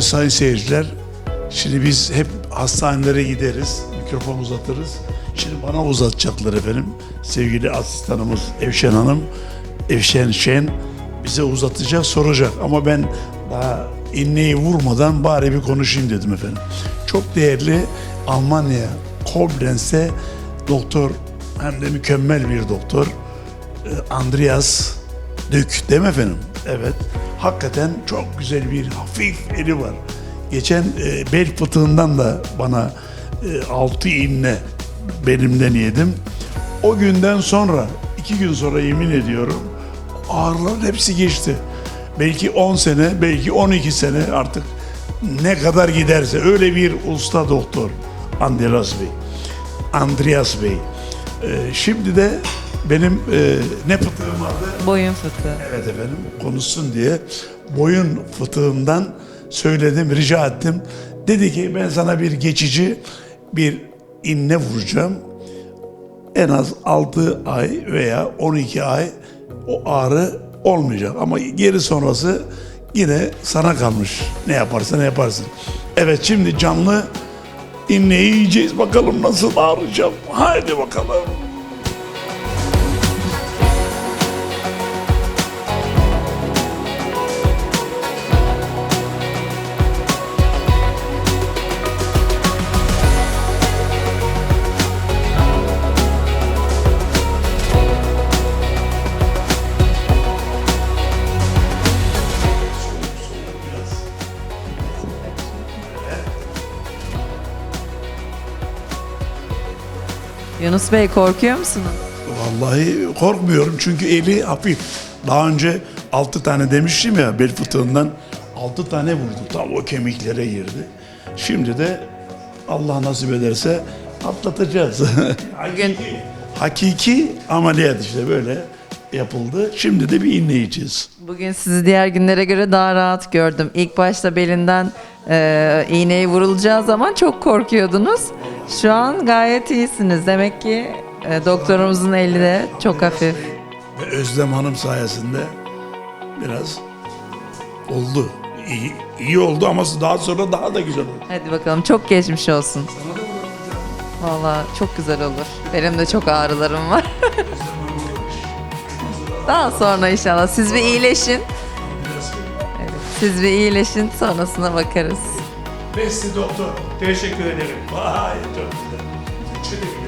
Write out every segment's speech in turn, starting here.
Evet sayın seyirciler, şimdi biz hep hastanelere gideriz, mikrofon uzatırız. Şimdi bana uzatacaklar efendim. Sevgili asistanımız Evşen Hanım, Evşen Şen bize uzatacak, soracak. Ama ben daha inneyi vurmadan bari bir konuşayım dedim efendim. Çok değerli Almanya, Koblenz'te doktor, hem de mükemmel bir doktor, e, Andreas Dük değil mi efendim? Evet. Hakikaten çok güzel bir hafif eli var. Geçen e, bel fıtığından da bana e, altı inne belimden yedim. O günden sonra, iki gün sonra yemin ediyorum ağrıların hepsi geçti. Belki 10 sene, belki 12 sene artık ne kadar giderse öyle bir usta doktor Andreas Bey. Andreas Bey. E, şimdi de benim e, ne fıtığım vardı? Boyun fıtığı. Evet efendim konuşsun diye boyun fıtığından söyledim, rica ettim. Dedi ki ben sana bir geçici bir inne vuracağım. En az 6 ay veya 12 ay o ağrı olmayacak. Ama geri sonrası yine sana kalmış. Ne yaparsan yaparsın. Evet şimdi canlı inneyi yiyeceğiz. Bakalım nasıl ağrıyacağım. Haydi bakalım. Yunus Bey korkuyor musunuz? Vallahi korkmuyorum çünkü eli hafif. Daha önce 6 tane demiştim ya bel fıtığından 6 tane vurdu. Tam o kemiklere girdi. Şimdi de Allah nasip ederse atlatacağız. Bugün Hakiki ameliyat işte böyle yapıldı. Şimdi de bir inne yiyeceğiz. bugün sizi diğer günlere göre daha rahat gördüm. İlk başta belinden e, iğneyi vurulacağı zaman çok korkuyordunuz. Şu an gayet iyisiniz. Demek ki e, doktorumuzun eli de çok hafif. Ve Özlem Hanım sayesinde biraz oldu. İyi, iyi oldu ama daha sonra daha da güzel oldu. Hadi bakalım çok geçmiş olsun. Vallahi çok güzel olur. Benim de çok ağrılarım var. Daha sonra inşallah siz bir iyileşin. Evet, siz bir iyileşin sonrasına bakarız. Besti doktor. Teşekkür ederim. Vay. Çok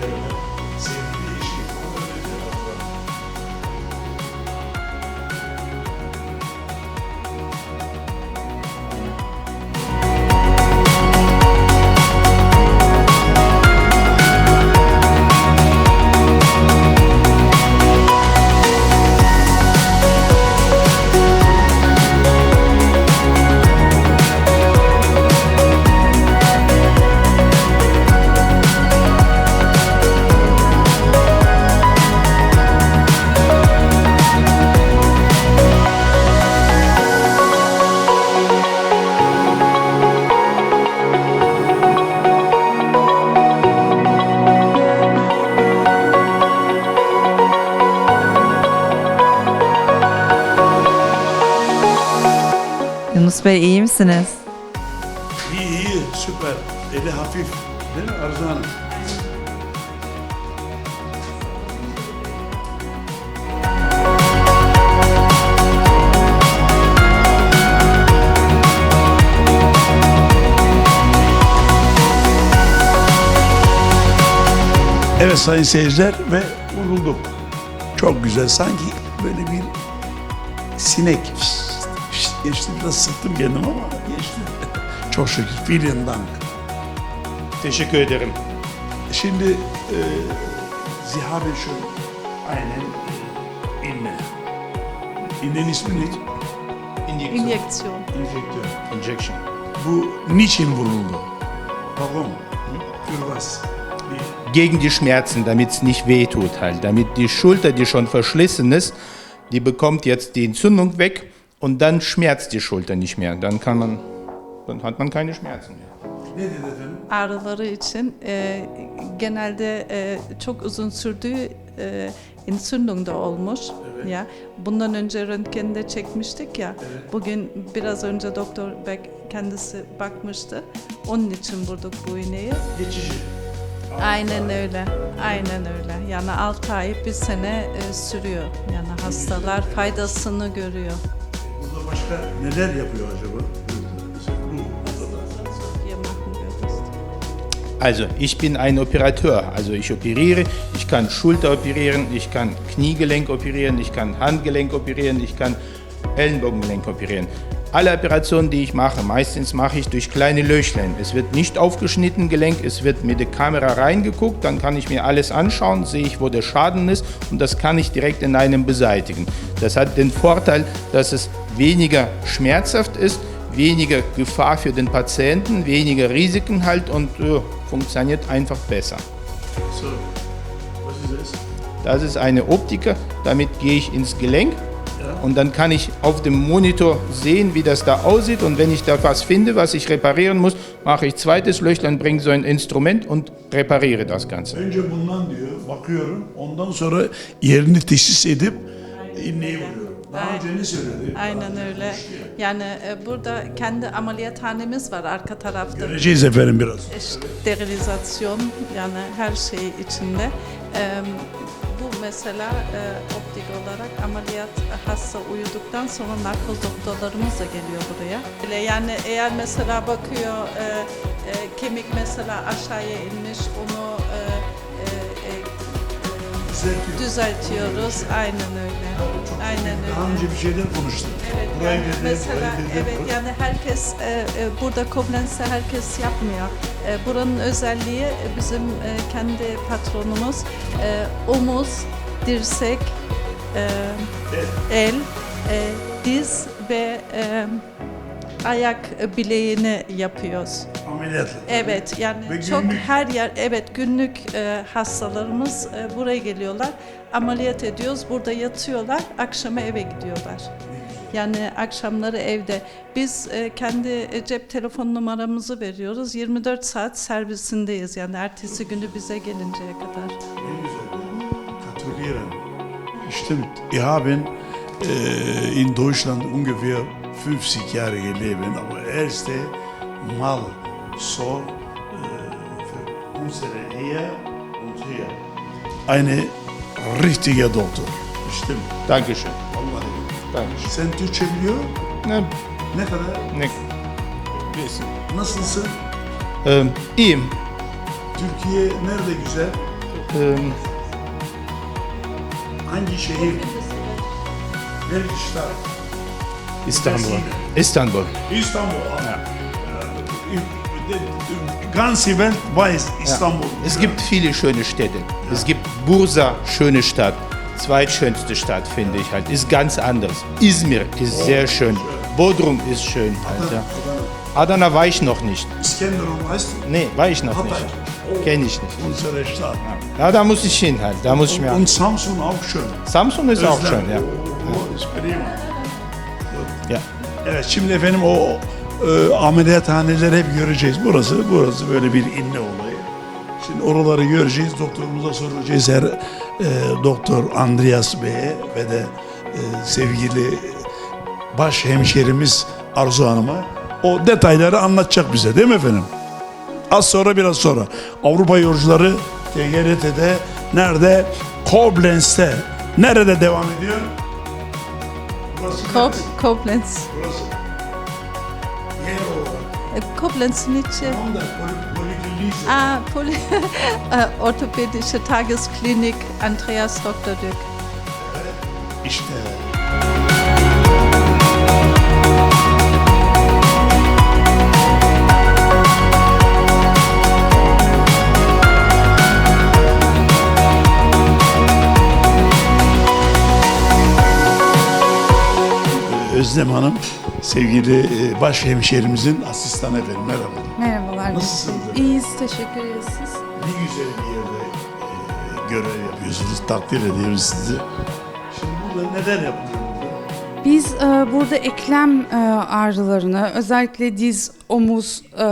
Yunus Bey iyi misiniz? İyi iyi süper. Eli hafif. Değil mi Arzu Hanım? Evet sayın seyirciler ve vurulduk. Çok güzel. Sanki böyle bir sinek geçti. Biraz sıktım kendimi ama geçti. Çok şükür. Vielen Dank. Teşekkür ederim. Şimdi e, Sie haben schon einen e, Inne. İnnenin ismi ne? Injection. Injeksiyon. Enjektör. Injection. Bu niçin vuruldu? Warum? Für was? Gegen die Schmerzen, damit es nicht wehtut halt. Damit die Schulter, die schon verschlissen ist, die bekommt jetzt die Entzündung weg und dann schmerzt die Schulter nicht mehr. Dann kann man, dann hat man keine Schmerzen mehr. Ne dedi efendim? Ağrıları için e, genelde e, çok uzun sürdüğü e, Entzündung da olmuş. Ya bundan önce röntgende çekmiştik ya. Bugün biraz önce doktor Beck kendisi bakmıştı. Onun için vurduk bu iğneyi. Geçici. Aynen öyle. Aynen öyle. Yani 6 ay bir sene e, sürüyor. Yani hastalar faydasını görüyor. Başka neler yapıyor acaba? Also, ich bin ein Operateur. Also, ich operiere, ich kann Schulter operieren, ich kann Kniegelenk operieren, ich kann Handgelenk operieren, ich kann Ellenbogengelenk operieren. Alle Operationen, die ich mache, meistens mache ich durch kleine Löchlein. Es wird nicht aufgeschnitten Gelenk, es wird mit der Kamera reingeguckt, dann kann ich mir alles anschauen, sehe ich, wo der Schaden ist und das kann ich direkt in einem beseitigen. Das hat den Vorteil, dass es weniger schmerzhaft ist, weniger Gefahr für den Patienten, weniger Risiken halt und äh, funktioniert einfach besser. So, was ist das? Das ist eine Optiker, damit gehe ich ins Gelenk und dann kann ich auf dem Monitor sehen, wie das da aussieht und wenn ich da was finde, was ich reparieren muss, mache ich zweites Löchlein, bringe so ein Instrument und repariere das Ganze. Önce bundan diyor, bakıyorum. Ondan sonra yerini teşhis edip iğneyi vuruyorum. Daha önce ne söyledi? Aynen öyle. Yani e, burada kendi ameliyathanemiz var arka tarafta. Göreceğiz efendim biraz. Sterilizasyon yani her şey içinde. E, bu mesela e, optik olarak ameliyat hasta uyuduktan sonra narkoz doktorlarımız da geliyor buraya. Yani eğer mesela bakıyor e, e, kemik mesela aşağıya inmiş onu e, e, e, Düzeltiyor. düzeltiyoruz. Aynen öyle. Aynen öyle. Daha önce bir şeyler konuştuk. Evet, Burayı yani dedi, mesela burayı dedi. evet yani herkes e, e, burada Koblenz'te herkes yapmıyor. E, buranın özelliği e, bizim e, kendi patronumuz e, omuz, dirsek, e, el, e, diz ve e, ayak bileğini yapıyoruz. Ameliyatla. Evet yani Ve çok günlük- her yer evet günlük e, hastalarımız e, buraya geliyorlar. Ameliyat ediyoruz. Burada yatıyorlar. Akşama eve gidiyorlar. Yani akşamları evde. Biz e, kendi e, cep telefon numaramızı veriyoruz. 24 saat servisindeyiz. Yani ertesi günü bize gelinceye kadar. Gratulieren. Stimmt. Wir haben äh, in Deutschland ungefähr 50 Jahre gelebt, aber erste Mal so für unsere Ehe und hier eine richtige Doktor. Stimmt. Dankeschön. Vallahi. Dankeschön. Sen Türkçe biliyor? Ne, Ne kadar? ne, wissen. Nasılsın? Ähm, iyiyim. Türkiye nerede güzel? Ähm, Hangi şehir? Welche Stadt? Istanbul. Istanbul. İstanbul. Ganz die Welt weiß Istanbul. Es gibt viele schöne Städte. Es gibt Bursa, schöne Stadt. Zweitschönste Stadt finde ich halt. Ist ganz anders. Izmir ist sehr schön. Bodrum ist schön halt, ja. Adana war ich noch nicht. İskenderun weißt du? Nee, war ich noch Hatay. nicht. Kenne ich nicht. Unsere Stadt. Ja, da muss ich hin halt. Da muss ich mir. Und Samsun auch schön. Samsung ist auch Özlem. schön, ja. O, ist prima. Ja. Evet şimdi efendim o e, ameliyathaneleri hep göreceğiz. Burası burası böyle bir inne olayı. Şimdi oraları göreceğiz. Doktorumuza soracağız her e, doktor Andreas Bey'e ve de e, sevgili baş hemşerimiz Arzu Hanım'a o detayları anlatacak bize değil mi efendim? Az sonra biraz sonra. Avrupa yolcuları TGRT'de nerede? Koblenz'te. Nerede devam ediyor? Burası? Koblenz. Burası. Yer olarak. E, Koblenz'in içi. Tam da poli, polikliniği Ah, Poly äh, orthopädische Tagesklinik Andreas Dr. Dück. işte. Özlem Hanım, sevgili e, baş hemşerimizin asistanı efendim. Merhaba. Merhabalar. Nasılsınız? İyiyiz, teşekkür ederiz siz. Ne güzel bir yerde e, görev yapıyorsunuz. Takdir ediyoruz sizi. Şimdi burada neler yapılıyor? Biz e, burada eklem e, ağrılarını, özellikle diz, omuz e,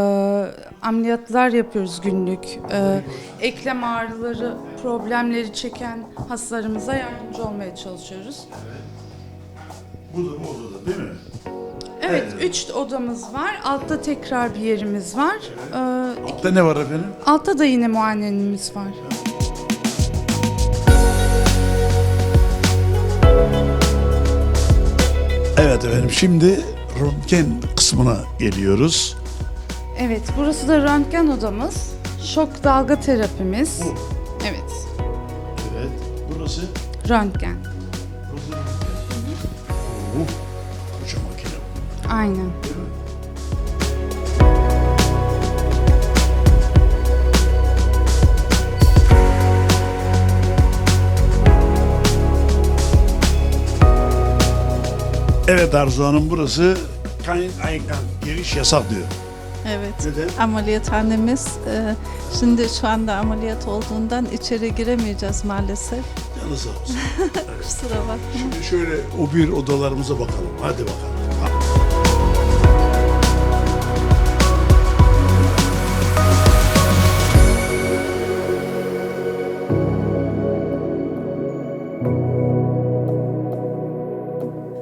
ameliyatlar yapıyoruz günlük. E, eklem ağrıları, problemleri çeken hastalarımıza yardımcı olmaya çalışıyoruz. Bu da bu odada değil mi? Evet, üç odamız var. Altta tekrar bir yerimiz var. E, Altta ne var efendim? altta da yine muayenemiz var. Evet efendim şimdi röntgen kısmına geliyoruz. Evet, burası da röntgen odamız. Şok dalga terapimiz. Bu. Evet, Evet. Burası röntgen. Aynen. Evet Arzu Hanım burası kayın ayıkan giriş yasak diyor. Evet. Neden? Ameliyathanemiz e, şimdi şu anda ameliyat olduğundan içeri giremeyeceğiz maalesef. Sağ olsun. Kusura bakma. Şimdi şöyle o bir odalarımıza bakalım. Hadi bakalım.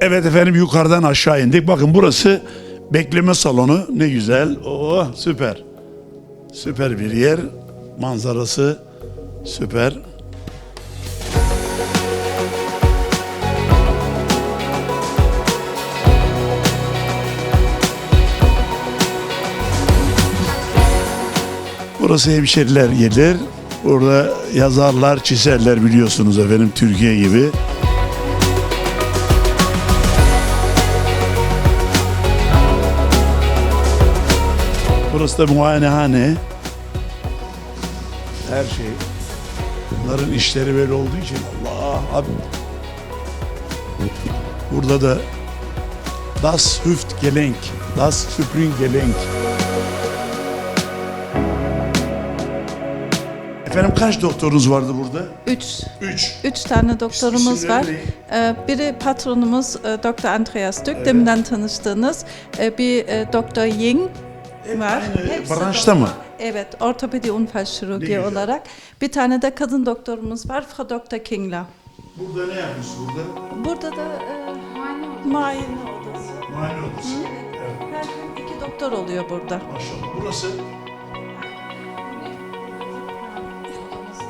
Evet efendim yukarıdan aşağı indik. Bakın burası bekleme salonu. Ne güzel. Oo süper. Süper bir yer. Manzarası süper. Burası hemşeriler gelir. Burada yazarlar, çizerler biliyorsunuz efendim Türkiye gibi. Burası da muayenehane. Her şey. Bunların işleri böyle olduğu için Allah abi. Burada da Das Hüftgelenk, Das Springgelenk. Efendim kaç doktorunuz vardı burada? Üç, Üç. üç tane doktorumuz var. ne? E, biri patronumuz e, Dr. Andreas Dük, deminden tanıştığınız. E, bir e, Dr. Ying var. Hepsi branşta doktor. mı? Evet, ortopedi unfal güzel. olarak. Bir tane de kadın doktorumuz var, Frau Dr. Kingler. Burada ne yapıyorsun burada? Burada da e, muayene odası. Muayene odası. Her gün iki doktor oluyor burada. Maşallah. Burası?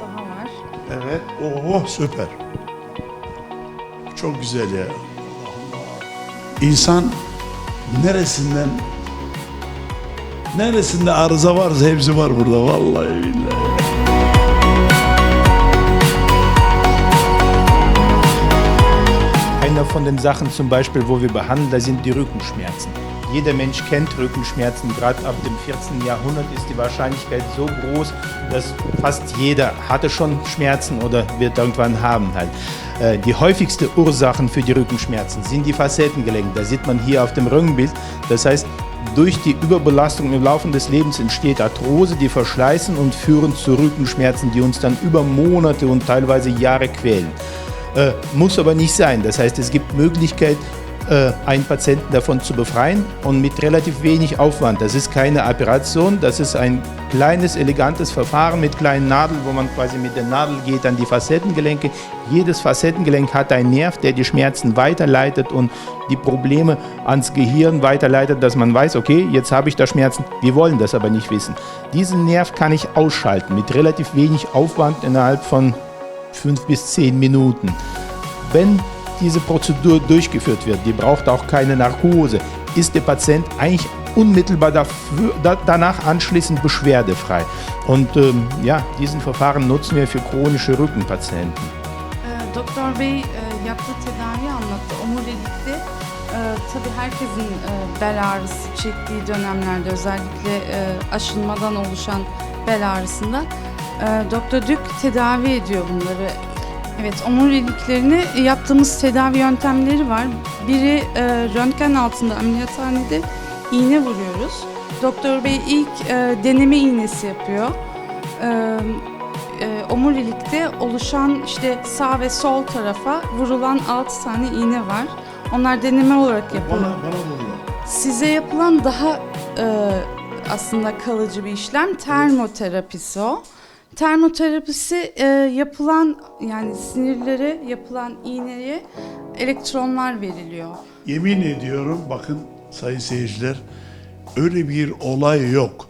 Daha var. Evet. Oo süper. Çok güzel ya. Allah Allah. İnsan neresinden neresinde arıza varsa hepsi var burada vallahi billahi. Einer von den Sachen zum Beispiel, wo wir behandeln, sind die Rückenschmerzen. Jeder Mensch kennt Rückenschmerzen. Gerade ab dem 14. Jahrhundert ist die Wahrscheinlichkeit so groß, dass fast jeder hatte schon Schmerzen oder wird irgendwann haben halt. Äh, Die häufigste Ursachen für die Rückenschmerzen sind die Facettengelenke. Da sieht man hier auf dem Röntgenbild. Das heißt, durch die Überbelastung im Laufe des Lebens entsteht Arthrose, die verschleißen und führen zu Rückenschmerzen, die uns dann über Monate und teilweise Jahre quälen. Äh, muss aber nicht sein. Das heißt, es gibt Möglichkeit, einen Patienten davon zu befreien und mit relativ wenig Aufwand. Das ist keine Operation, das ist ein kleines, elegantes Verfahren mit kleinen Nadeln, wo man quasi mit der Nadel geht an die Facettengelenke. Jedes Facettengelenk hat einen Nerv, der die Schmerzen weiterleitet und die Probleme ans Gehirn weiterleitet, dass man weiß, okay, jetzt habe ich da Schmerzen, wir wollen das aber nicht wissen. Diesen Nerv kann ich ausschalten mit relativ wenig Aufwand innerhalb von fünf bis zehn Minuten. Wenn diese Prozedur durchgeführt wird, die braucht auch keine Narkose, ist der Patient eigentlich unmittelbar dafür, da, danach anschließend beschwerdefrei. Und ähm, ja, diesen Verfahren nutzen wir für chronische Rückenpatienten. Ee, Doktor Bey e, yaptığı tedavi anlattı. Omurilikte e, tabii herkesin e, bel ağrısı çektiği dönemlerde özellikle e, aşınmadan oluşan bel ağrısında e, Doktor Dük tedavi ediyor bunları. Evet omuriliklerini yaptığımız tedavi yöntemleri var. Biri e, röntgen altında ameliyathanede iğne vuruyoruz. Doktor Bey ilk e, deneme iğnesi yapıyor. E, e, omurilikte oluşan işte sağ ve sol tarafa vurulan 6 tane iğne var. Onlar deneme olarak Bana, yapılıyor. bana bunlar. Size yapılan daha e, aslında kalıcı bir işlem. Termoterapisi o. Termoterapisi e, yapılan yani sinirlere yapılan iğneye elektronlar veriliyor. Yemin ediyorum bakın sayın seyirciler öyle bir olay yok.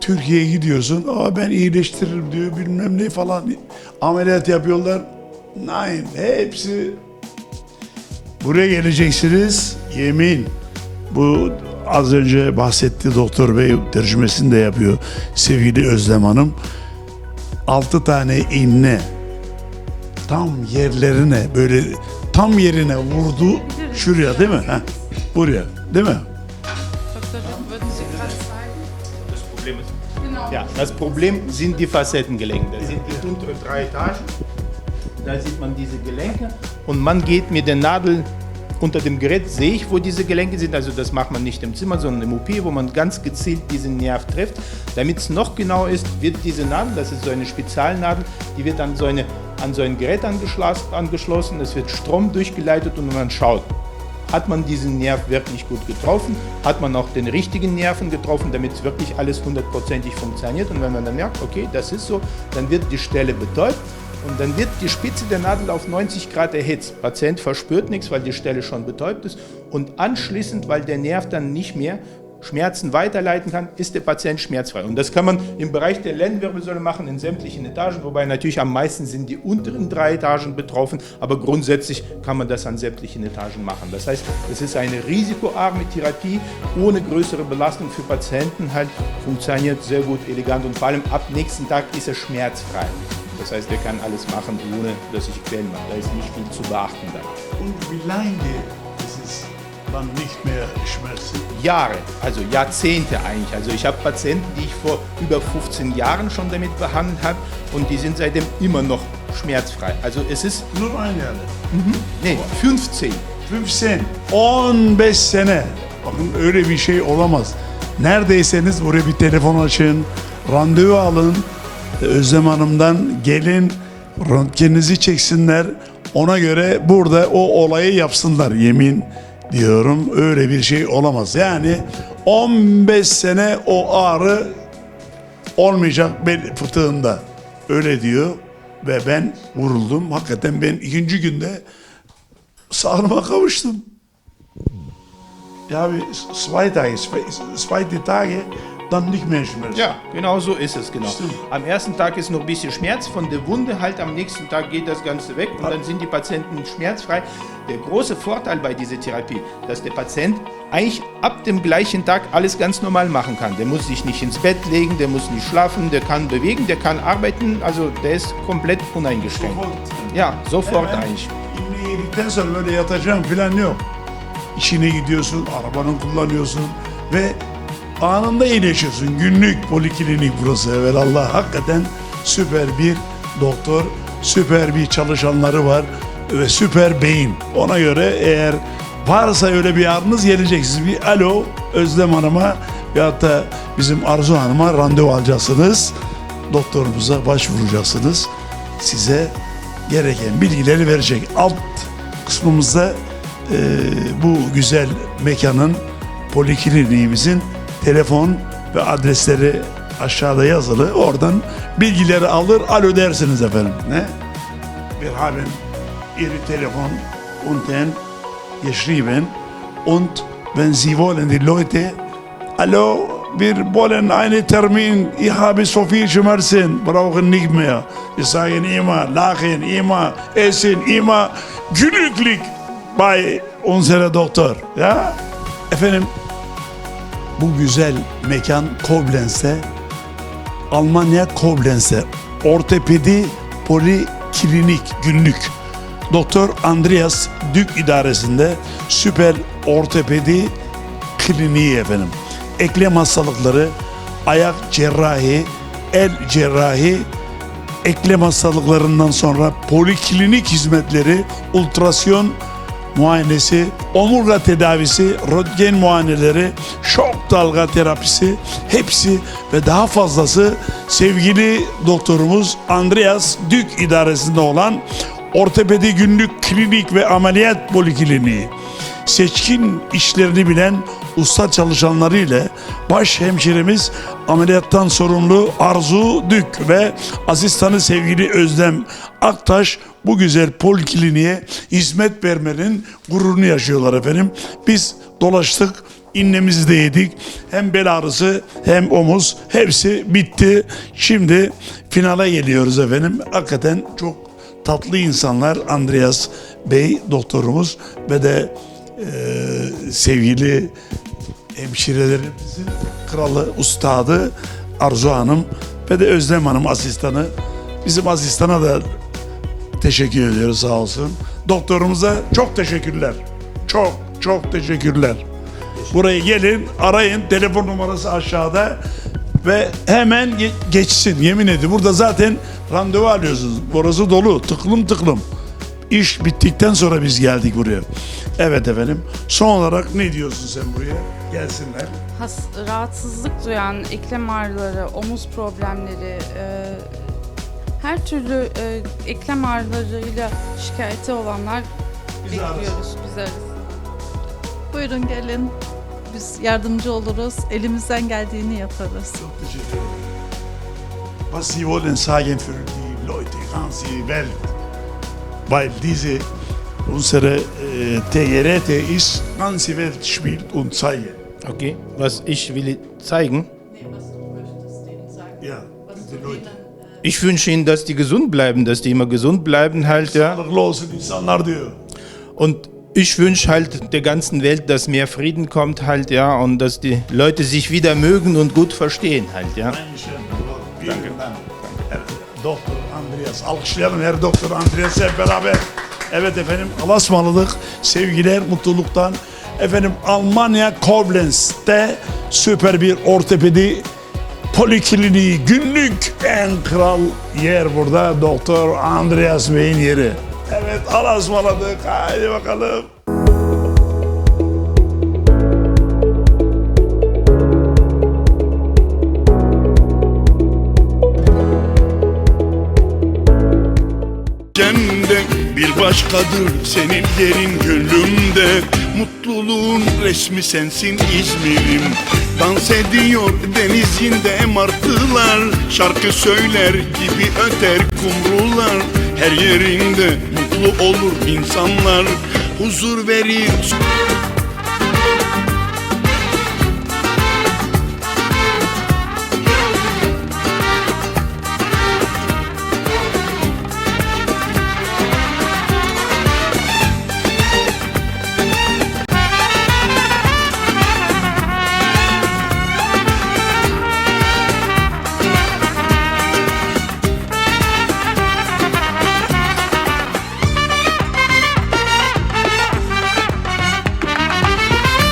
Türkiye'ye gidiyorsun ama ben iyileştiririm diyor bilmem ne falan ameliyat yapıyorlar. Nein hepsi buraya geleceksiniz yemin. Bu az önce bahsetti doktor bey tercümesini de yapıyor sevgili Özlem Hanım. Altı tane iğne tam yerlerine böyle tam yerine vurdu şuraya değil mi? Heh, buraya değil mi? Ja, das Problem sind die Facettengelenke. Das sind die unteren drei Etagen. Da sieht man diese Gelenke und man geht mit der Nadel unter dem Gerät, sehe ich, wo diese Gelenke sind. Also das macht man nicht im Zimmer, sondern im OP, wo man ganz gezielt diesen Nerv trifft. Damit es noch genau ist, wird diese Nadel, das ist so eine Spezialnadel, die wird an so, eine, an so ein Gerät angeschlossen. Es wird Strom durchgeleitet und man schaut, hat man diesen Nerv wirklich gut getroffen? Hat man auch den richtigen Nerven getroffen, damit es wirklich alles hundertprozentig funktioniert? Und wenn man dann merkt, okay, das ist so, dann wird die Stelle betäubt und dann wird die Spitze der Nadel auf 90 Grad erhitzt. Patient verspürt nichts, weil die Stelle schon betäubt ist. Und anschließend, weil der Nerv dann nicht mehr Schmerzen weiterleiten kann, ist der Patient schmerzfrei. Und das kann man im Bereich der Lendenwirbelsäule machen, in sämtlichen Etagen, wobei natürlich am meisten sind die unteren drei Etagen betroffen, aber grundsätzlich kann man das an sämtlichen Etagen machen. Das heißt, es ist eine risikoarme Therapie ohne größere Belastung für Patienten, halt funktioniert sehr gut, elegant und vor allem ab nächsten Tag ist er schmerzfrei. Das heißt, er kann alles machen, ohne dass sich quälen macht. Da ist nicht viel zu beachten dann. Und wie lange ist es dann nicht mehr Schmerzen? Jahre, also Jahrzehnte eigentlich. Also ich habe Patienten, die ich vor über 15 Jahren schon damit behandelt habe und die sind seitdem immer noch schmerzfrei. Also es ist, Nur ein Jahr. nee, 15. 15, 15 sene. Bakın öyle bir şey olamaz. Neredeyseniz buraya bir telefon açın, randevu alın. Özlem Hanım'dan gelin, röntgeninizi çeksinler. Ona göre burada o olayı yapsınlar. Yemin diyorum öyle bir şey olamaz. Yani 15 sene o ağrı olmayacak bel fıtığında. Öyle diyor ve ben vuruldum. Hakikaten ben ikinci günde sağlığıma kavuştum. Ja, zwei Tage, zwei- zweite Tage, dann nicht mehr Schmerzen. Ja, genau so ist es, genau. Stimmt. Am ersten Tag ist noch ein bisschen Schmerz von der Wunde, halt am nächsten Tag geht das Ganze weg und dann sind die Patienten schmerzfrei. Der große Vorteil bei dieser Therapie, dass der Patient eigentlich ab dem gleichen Tag alles ganz normal machen kann. Der muss sich nicht ins Bett legen, der muss nicht schlafen, der kann bewegen, der kann arbeiten, also der ist komplett uneingeschränkt. Ja, sofort Hemen eigentlich. İğne yedikten sonra böyle yatacağım falan yok. İşine gidiyorsun, arabanı kullanıyorsun ve anında iyileşiyorsun. Günlük poliklinik burası evvelallah. Hakikaten süper bir doktor, süper bir çalışanları var ve süper beyin. Ona göre eğer varsa öyle bir ağrınız geleceksiniz. Bir alo Özlem Hanım'a ya da bizim Arzu Hanım'a randevu alacaksınız. Doktorumuza başvuracaksınız. Size gereken bilgileri verecek. Alt kısmımızda e, bu güzel mekanın polikliniğimizin telefon ve adresleri aşağıda yazılı. Oradan bilgileri alır, alo dersiniz efendim. Ne? Wir haben Ihre Telefon unten geschrieben und wenn Sie wollen, die Leute, hallo, wir wollen einen Termin, ich habe so viel Schmerzen, brauchen nicht mehr. Wir sagen immer, lachen, immer, essen, immer glücklich bei unserer Doktor. Ja? Efendim, bu güzel mekan Koblenz'te, Almanya Koblenz'te, ortopedi poliklinik günlük. Doktor Andreas Dük idaresinde süper ortopedi kliniği efendim. Eklem hastalıkları, ayak cerrahi, el cerrahi, eklem hastalıklarından sonra poliklinik hizmetleri, ultrasyon muayenesi, omurga tedavisi, röntgen muayeneleri, şok dalga terapisi hepsi ve daha fazlası sevgili doktorumuz Andreas Dük idaresinde olan Ortopedi Günlük Klinik ve Ameliyat Polikliniği. seçkin işlerini bilen usta çalışanları ile baş hemşiremiz ameliyattan sorumlu Arzu Dük ve asistanı sevgili Özlem Aktaş bu güzel polikliniğe hizmet vermenin gururunu yaşıyorlar efendim. Biz dolaştık, innemizi de yedik. Hem bel ağrısı hem omuz hepsi bitti. Şimdi finale geliyoruz efendim. Hakikaten çok tatlı insanlar Andreas Bey doktorumuz ve de eee, sevgili hemşirelerimizin kralı ustadı Arzu Hanım ve de Özlem Hanım asistanı. Bizim asistana da teşekkür ediyoruz sağ olsun. Doktorumuza çok teşekkürler. Çok çok teşekkürler. Buraya gelin arayın telefon numarası aşağıda ve hemen ge- geçsin yemin ediyorum. Burada zaten randevu alıyorsunuz. Burası dolu tıklım tıklım. İş bittikten sonra biz geldik buraya. Evet efendim. Son olarak ne diyorsun sen buraya? Gelsinler. Has, rahatsızlık duyan eklem ağrıları, omuz problemleri, e, her türlü e, eklem ağrılarıyla şikayeti olanlar Bizi bekliyoruz. Biz ararız. Buyurun gelin. Biz yardımcı oluruz. Elimizden geldiğini yaparız. Çok teşekkür ederim. Was Sie wollen sagen für die Leute, ganze Welt? Weil diese, unsere äh, TGRT ist, ganze Welt spielt und zeigt. Okay, was ich will zeigen. Ja, die Leute. Ich wünsche Ihnen, dass die gesund bleiben, dass die immer gesund bleiben halt, ja. Und ich wünsche halt der ganzen Welt, dass mehr Frieden kommt halt, ja, und dass die Leute sich wieder mögen und gut verstehen halt, ja. Danke. Evet, Doktor Andreas. Alkışlayalım her Doktor Andreas hep beraber. Evet efendim Alasmalılık, sevgiler, mutluluktan. Efendim Almanya Koblenz'te süper bir ortopedi polikliniği günlük en kral yer burada Doktor Andreas Bey'in yeri. Evet alasmaladık. Haydi bakalım. Cende bir başkadır senin yerin gönlümde. Mutluluğun resmi sensin İzmir'im. Dans ediyor denizinde martılar. Şarkı söyler gibi öter kumrular. Her yerinde mutlu olur insanlar. Huzur verir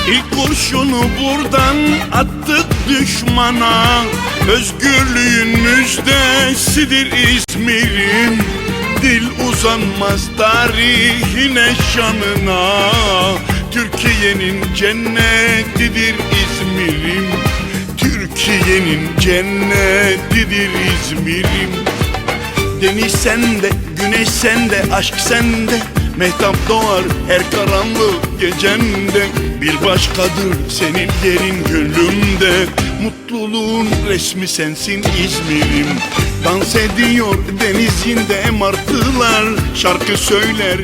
İlk kurşunu buradan attık düşmana. Özgürlüğün müjdesidir İzmir'in. Dil uzanmaz tarihine şanına. Türkiye'nin cennetidir İzmir'im. Türkiye'nin cennetidir İzmir'im. Deniz sende, güneş sende, aşk sende Mehtap doğar her karanlık gecende Bir başkadır senin yerin gönlümde. Mutluluğun resmi sensin İzmir'im. Dans ediyor denizinde martılar. Şarkı söyler